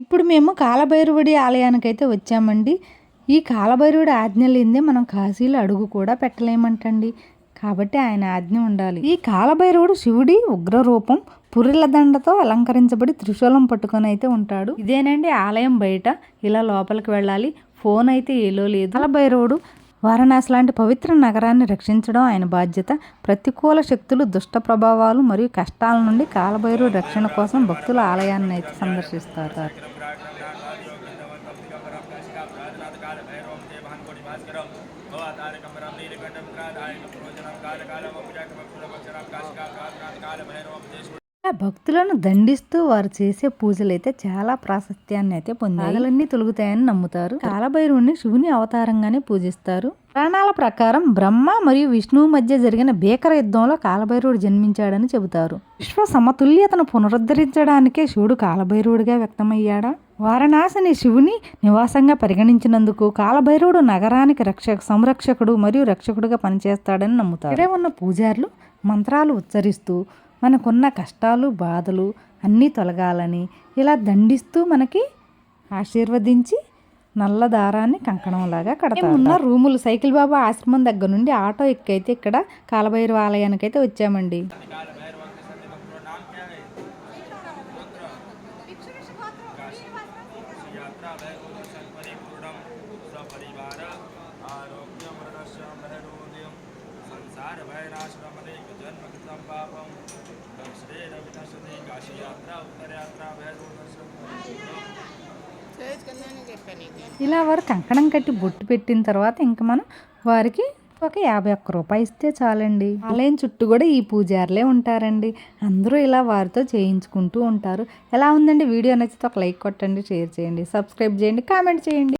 ఇప్పుడు మేము కాలభైరవుడి ఆలయానికి అయితే వచ్చామండి. ఈ కాలభైరవుడి ఆజ్ఞ లేనిదే మనం కాశీలో అడుగు కూడా పెట్టలేమంటండి. కాబట్టి ఆయన ఆజ్ఞ ఉండాలి. ఈ కాలభైరవుడు శివుడి ఉగ్ర రూపం పురిల దండతో అలంకరించబడి త్రిశూలం పట్టుకొని అయితే ఉంటాడు. ఇదేనండి ఆలయం బయట. ఇలా లోపలికి వెళ్ళాలి. ఫోన్ అయితే ఏలో లేదు. కాలభైరవుడు వారణాసి లాంటి పవిత్ర నగరాన్ని రక్షించడం ఆయన బాధ్యత. ప్రతికూల శక్తులు దుష్ట ప్రభావాలు మరియు కష్టాల నుండి కాలభైరు రక్షణ కోసం భక్తుల ఆలయాన్ని అయితే సందర్శిస్తారు. భక్తులను దండిస్తూ వారు చేసే పూజలు అయితే చాలా ప్రాశస్త్యాన్ని అయితే పొందాయి తొలుగుతాయని నమ్ముతారు. కాలభైరవుని శివుని అవతారంగానే పూజిస్తారు. పురాణాల ప్రకారం బ్రహ్మ మరియు విష్ణువు మధ్య జరిగిన భీకర యుద్ధంలో కాలభైరవుడు జన్మించాడని చెబుతారు. విశ్వ సమతుల్యతను పునరుద్ధరించడానికే శివుడు కాలభైరవుడిగా వ్యక్తమయ్యాడా? వారణాసిని శివుని నివాసంగా పరిగణించినందుకు కాలభైరవుడు నగరానికి రక్షక సంరక్షకుడు మరియు రక్షకుడుగా పనిచేస్తాడని నమ్ముతారు. ఇక్కడే ఉన్న పూజారులు మంత్రాలు ఉచ్చరిస్తూ మనకున్న కష్టాలు బాధలు అన్నీ తొలగాలని ఇలా దండిస్తూ మనకి ఆశీర్వదించి నల్ల దారాన్ని కంకణంలాగా కడతాం ఉన్న రూములు సైకిల్ బాబా ఆశ్రమం దగ్గర నుండి ఆటో ఎక్కైతే ఇక్కడ కాలవైర్వ ఆలయానికి అయితే వచ్చామండి సంసార జన్మ పాపం. ఇలా వారు కంకణం కట్టి బొట్టు పెట్టిన తర్వాత ఇంక మనం వారికి ఒక యాభై ఒక్క రూపాయి ఇస్తే చాలండి. ఆలయం చుట్టూ కూడా ఈ పూజారులే ఉంటారండి. అందరూ ఇలా వారితో చేయించుకుంటూ ఉంటారు. ఎలా ఉందండి? వీడియో నచ్చితే ఒక లైక్ కొట్టండి షేర్ చేయండి సబ్స్క్రైబ్ చేయండి కామెంట్ చేయండి.